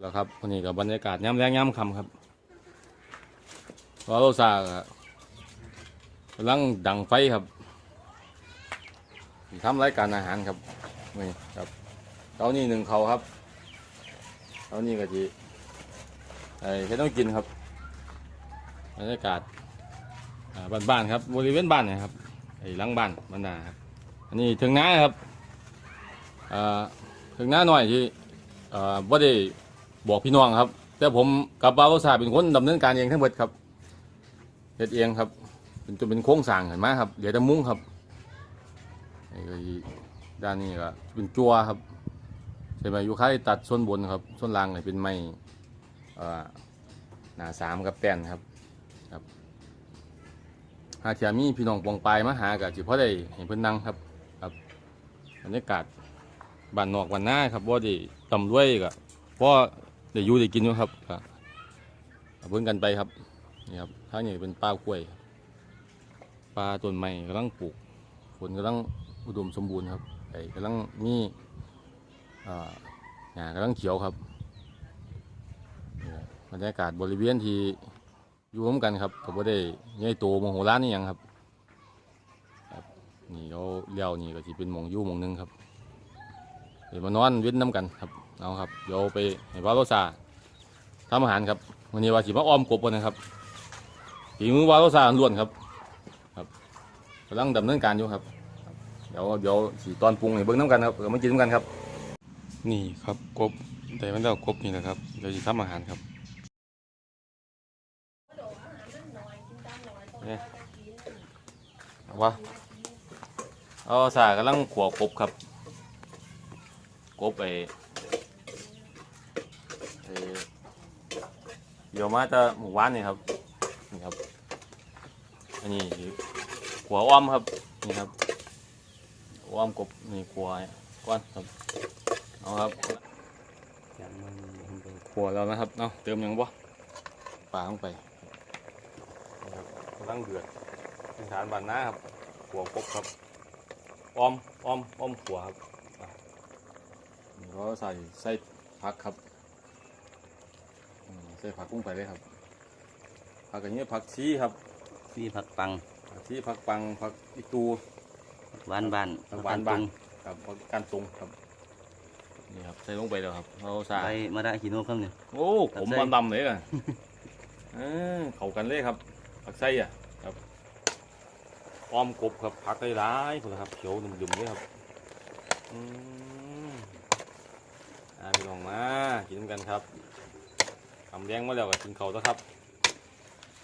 แล้วครับวันนี้กับบรรยากาศย่ำแรงย่ำคำครับวาโรซากกำลังดังไฟครับทำรายการอาหารครับนี่ครับเตานี่หนึ่งเขาครับเตานี่ก็จีไอ้แค่ต้องกินครับบรรยากาศบ้านๆครับบริเวณบ้านนะครับไอ้หลังบ้านบรรดาครับอันนี้ถึงน้าครับอ่าถึงน้าหน่อยที่อ่าบ่ได้ บอกพี่น้องครับ แต่ผมกับบาวาซาเป็นคนดำเนินการเองทั้งหมดครับเฮ็ดเองครับเป็นจนเป็นโครงสร้างเห็นไหมครับเดี๋ยวจะมุ้งครับด้านนี้ก็เป็นจัวครับใช่ไหมอยู่ค่ายตัดส่วนบนครับส่วนล่างเนี่ยเป็นไม้เอ่อหนาสามกับแป้นครับครับหาเทียมีพี่น้องปองปลายมาหากับจิพอได้เห็นเพิ่นนั่งครับครับบรรยากาศบ้านนอกบ้านหน้าครับว่าด้ต่ำด้วยกับเพราะ ได้อยู่ได้กินอยู่ครับครับเอาเพิ่งกันไปครับนี่ครับทางนี้เป็นป่ากล้วยป่าต้นไม้กำลังปลูกฝนกำลังอุดมสมบูรณ์ครับไอ้กำลังมีอ่าหญ้ากำลังเขียวครับบรรยากาศบริเวณที่อยู่ร่วมกันครับก็บ่ได้ใหญ่โตโมโหร้านนี่ยังครับนี่เราเลี้ยวนี่ก็สิเป็นมองยู่มองหนึงครับเดี๋ยวมานอนเว้นน้ำกันครับ เอาครับเดี๋ยวไปให้วาโรซาทำอาหารครับวันนี้ว่าสิมาอ้อมกบกันนะครับฝีมือวาโรซาล้วนครับ ครับกำลังดำเนินการอยู่ครับครับ เดี๋ยวเดี๋ยวสีตอนปรุงให้เบิ้งน้ำกันครับเดี๋ยวมากินน้ำกันครับ นี่ครับกบแต่มันแล้วกบนี่แหละครับเดี๋ยวจะทำอาหารครับเนี่ยเอาวะเอาสากำลังขัวกบครับกบไป เอ่อเดี๋ยวมาจะหมู่บ้านนี่ครับนี่ครับ อันนี้ขัวอ้อมครับนี่ครับอ้อมกบนี่ขัวก้อนครับเอาครับขัวแล้วนะครับเนาะเติมหยังบ่ปลาลงไปนี่ครับกำลังเดือดเป็นฐานบานหน้าครับขัวกบครับอ้อมอ้อมอ้อมขัวครับนี่ก็ใส่ใส่ผักครับอืมใส่ผักกุ้งไปเลยครับ ผักอย่างนี้ผักชีครับมีผักปังผักชีผักปังผักอีตูหวานบ้านผักหวานบาน ครับผักการตรงครับ นี่ครับใส่ลงไปแล้วครับเราใส่ไปมาได้ขีโนครับเนี่ยโอ้ผมมันดำเลยอะเออเข้ากันเลยครับ ผักไส้อะครับอ้อมกบครับผักได้ร้ายพุ่นครับเขียวดุ่มๆเลยครับอืมอ่าพี่น้องมากินกันครับทำแดงมาแล้วก็กินเขาวแล้วครับ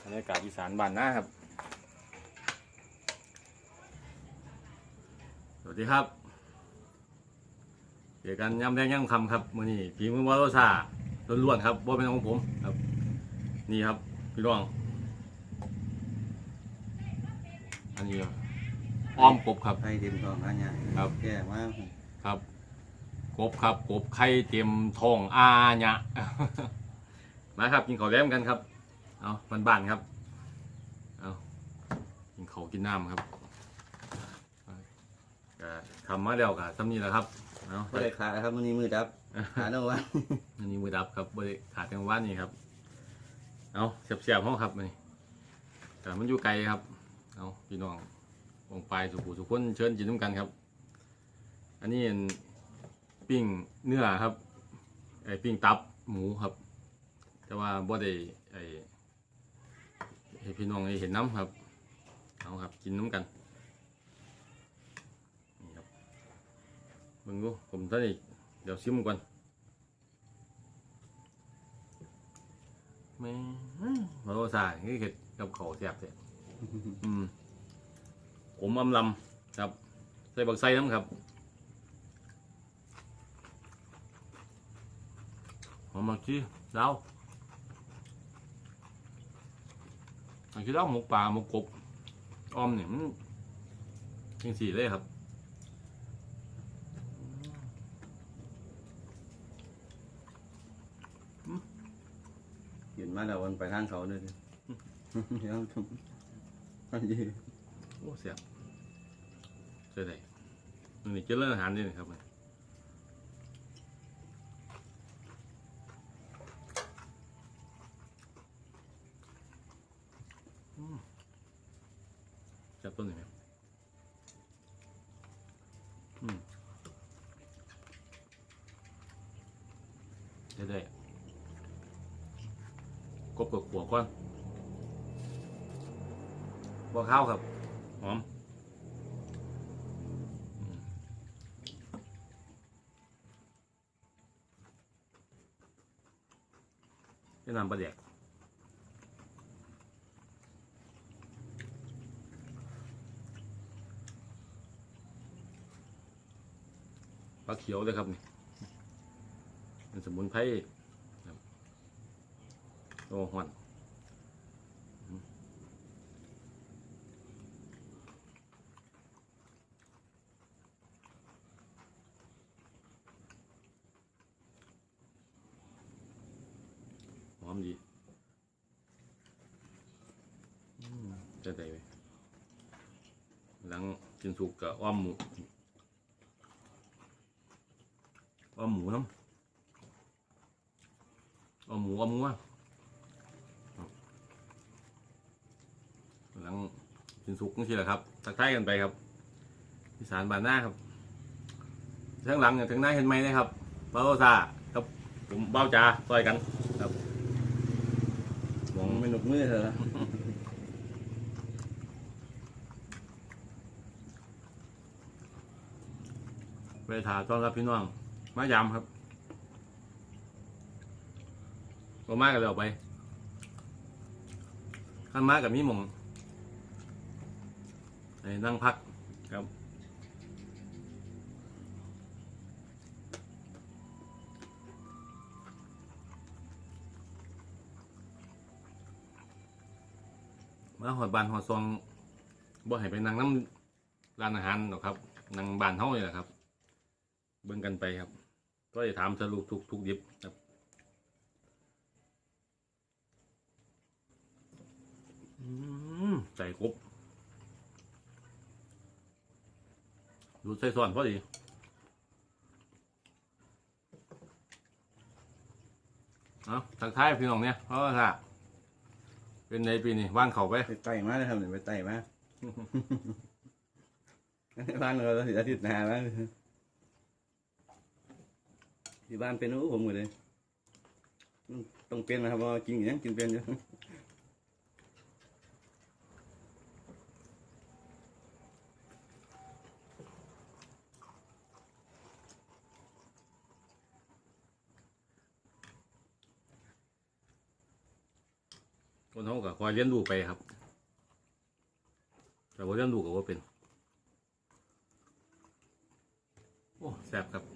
บรรยากาศอีสานบ้านหน้าครับ สวัสดีครับเดี๋ยวกันยำแดงยำคำครับมือนี้ฝีมือวาโรซาล้วนๆครับบ่เป็นของผมครับ นี่ครับพี่น้อง อันนี้อ้อมกบครับไข่เต็มท้องอันเนี้ยครับ แก่มากครับกบครับกบไข่เต็มท้องอาญะ มาครับกินข้าวแล้มกันครับ เอาบ้านๆครับ เอากินข้าวกินน้ำครับก็ทำมาแล้วกับซ้ำนี้แหละครับ เอาไม่ได้ขาดครับมันนี้มือดับขาโนวะอันนี้มือดับครับบริขาดทางว่านนี่ครับ เอาเสียบๆห้องครับนี่แต่มันอยู่ไกลครับ เอาพี่น้องวงไปสุขุสุขคนเชิญกินน้ำกันครับ อันนี้เป็นปิ้งเนื้อครับไอ้ปิ้งตับหมูครับ แต่ว่าบ่ได้ไอ้ให้พี่น้องได้เห็นน้ำครับ เอาครับกินน้ำกันนี่ครับเบิ่งดูผมท่านอีกเดี๋ยวชิมก่อนไม่มาโรซาคือเห็ดกับเขาวแซ่บเลยอืมผมอำลำครับ ใส่บักไส้น้ำครับหอมมักชีดา วมักชีดาวหมกปลาหมกกบออมเนี่ยมันยังสีเลยครับเห็นมาแล้ววันไปทางเขาเลยดิเดี๋ยวทำอันนี้โอ้เสียบเจอได้นี่เจริญอาหารนี่นะครับ เรื่อยๆกบกับขัวก้อนบวข้าวครับ หอมจะนำปลาแดก ปลาเขียวเลยครับนี่เป็นสมุนไพรโอ้หวานหอมดีจะได้ไหมหลังกินสุกกับอ้อมหมู อ้อมหมูน้ำเอาหมูเอาหมูอะหลังกินสุกนี่สิแหละครับทักทายกันไปครับอีสานบานหน้าครับทั้งหลังเนี่ยถึงหน้าเห็นไหมนะครับเบ้าซาครับผมเบ้าจ่าซอยกันครับมองไม่หนุกมือเธอะไปถาต้อนรับพี่น้อง มายามครับก็มากันเลยออกไปข้างมากับมีหมองไอ้นั่งพักครับมาหอดบานหอดซองบ่ให้ไปนั่งน้ำร้านอาหารหรอกครับนั่งบานเฮานี่แหละครับ เบิ่งกันไปครับ ก็จะถามสรุปทุกทุกยิบครับใส่ครบดูใส่ส่วนพอดีเอาทักทายพี่น้องเนี่ยเพราะว่าเป็นในปีนี้ว่างเขาไปไปไต่มาเลยครับเนี่ยไปไต่มา บ้านเราสิอาทิตย์หน้าแล้ว ที่บ้านเป็นอู้ผมหมดเลยต้องเป็นนะครับว่ากินอย่างนี้กินเป็นอยู่คนเขาก็คอยเลี้ยงดูไปครับ แต่ว่าเลี้ยงดูก็ว่าเป็น โอ้แซ่บครับ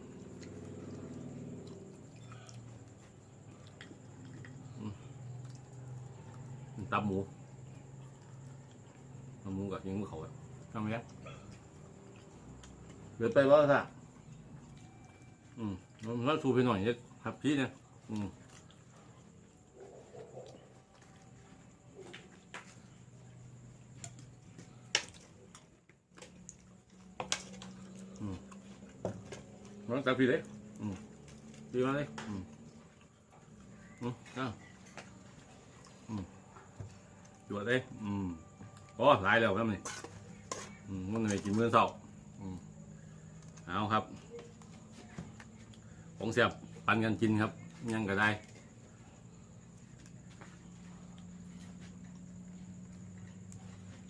ตับหมูตับหมูกับยิงมือเขาทำไมครับเดือดไปว่าซะอืมแล้วสูไปหน่อยเนี่ยครับพี่เนี่ยอืมน้องจับพี่เลยอืมพี่มาเลยอืมอืมอ้าว จวดเลยอืมโอ้หลายแล้วครับนี่อืมมันไม่กินมื้อเช้าอืมเอาครับของเสียบปันกันกินครับ ยังก็ได้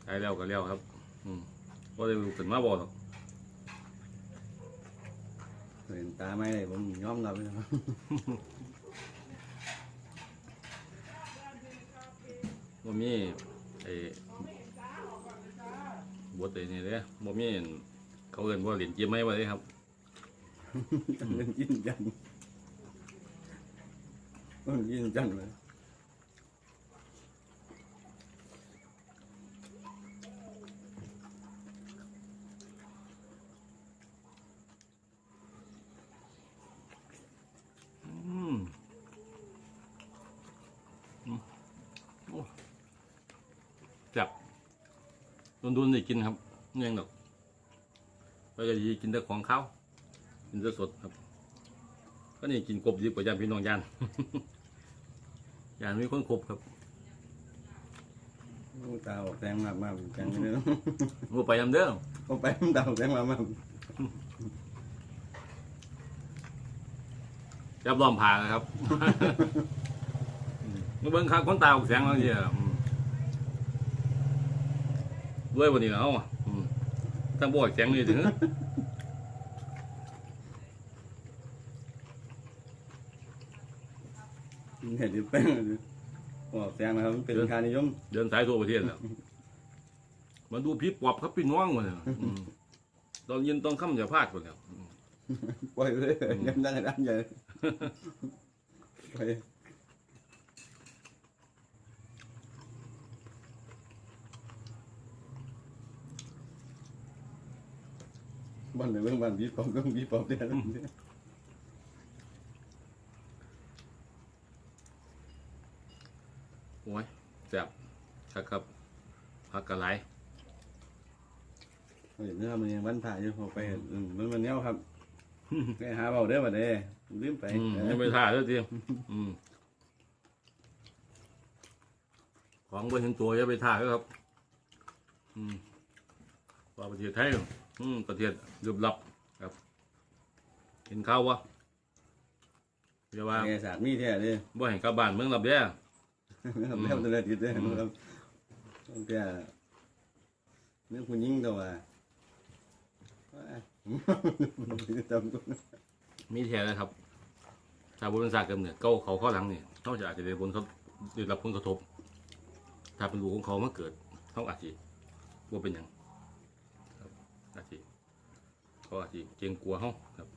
ได้แล้วก็แล้วครับ อืมก็ได้รู้ขึ้นมาบอกหรอกเห็นตาไม่ได้ผมยอมรับเลยครั บ่มีไอ้บทไอ้นี่เด้บ่มีเขาเอิ้นว่าเหรียญเจียมไหมวะเด้ครับเล่นยินจังมันยินจังเลย อืมอืมโอ้จับ ดุนๆได้กินครับเงี้ยงดอกไปก็ดีกินแต่ของข้าวกินแต่สดครับ ก็นี่กินกบดีกว่ายานพี่น้องยานยานมีคนครบครับตาออกแดงมากมากจังเลยงูไปยำเด้อก็ไปมันตาออกแดงมากมากแจับล้อมผ่านะครับมาเบิ่งข้างคนตาออกเสียงบางทีอะอืม ด้วยวันนี้แล้วอืมตั้งบ่ออกเสียงนี่ถึงเห็นดิแป้งบอกแซงนะครับมันเป็นค่านิยม เดินสายทั่วประเทศแล้วมาดูผีปอบครับพี่น้องมาเนี่ยอืมตอนเย็นตอนค่ำอย่าพลาดคนแล้วอืมปล่อยเลยยำดังดังใหญ่ไป บ้านไหนเรื่องบ้านบีปอบต้องบีปอบเดียวโอ้ยแซ่บครับครับผักกะไหลเห็นเนื้อมันยังวันผ่าอยู่พอไปอืมมันมันเนี้ยครับไปหาเบาเด้อบัดเด้ลืมไปอืมยังไม่ท่าเด้อทีอืมของบนเห็นตัวอย่าไปท่าเด้อครับ อืมว่าประเทศไทย อืมประเทศลึกลับครับ เห็นข้าววะอย่าว่าแกสาดมีแท้เด้บ่ให้กลับบ้านเมืองลับแย่แล้วแต่ละทิศเด้ครับตั้งแต่เรื่องคุณยิ่งตัวว่าจำตัวมีแท้เลยครับชาวบุญศาสตร์กำเนิดเก้าเขาข้อหลังนี่เขาจะอาจจะได้ผลกระทบได้รับผลกระทบ ถ้าเป็นลูกของเขามาเกิดเขาอาจจะว่าเป็นอย่างครับอาจจะเขา อาจจะเกรงกลัวเขาครับ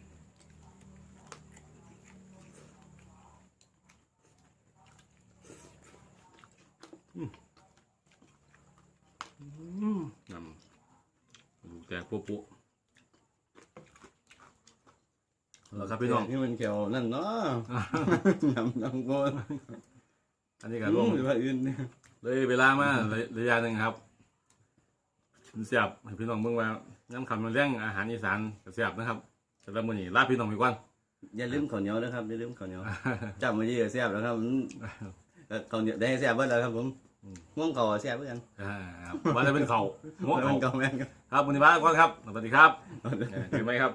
อืมอืมนำดูแต่ปุ๊ปุ๊แล้วครับพี่น้องที่มันเขียวนั่นเนาะนำนำโกนอันนี้ก็อืร่วมมหรือว่าอื่นเนี่ยเลยเวลามาระระยะหนึ่งครับ เสียบให้พี่น้องเบิ่งว่าย้ำคำมาเรื่องอาหารอีสานก็เสียบนะครับสำหรับมื้อนี้ลาพี่น้องไปก่อน อย่าลืมข้าวเหนียวนะครับอย่าลืมข้าวเหนียวจำมาดีแซ่บแล้วครับมันเอ่อข้าวเหนียวได้แซ่บเบิดแล้วครับผมง่วงเก่าแซ่บเหมือนกันอ่าครับว่าจะเป็นเขาหัวมัเขานเก่าแม่นครับ ครับวันนี้มาก่อนครับสวัสดีครับเออเห็นไหมครับ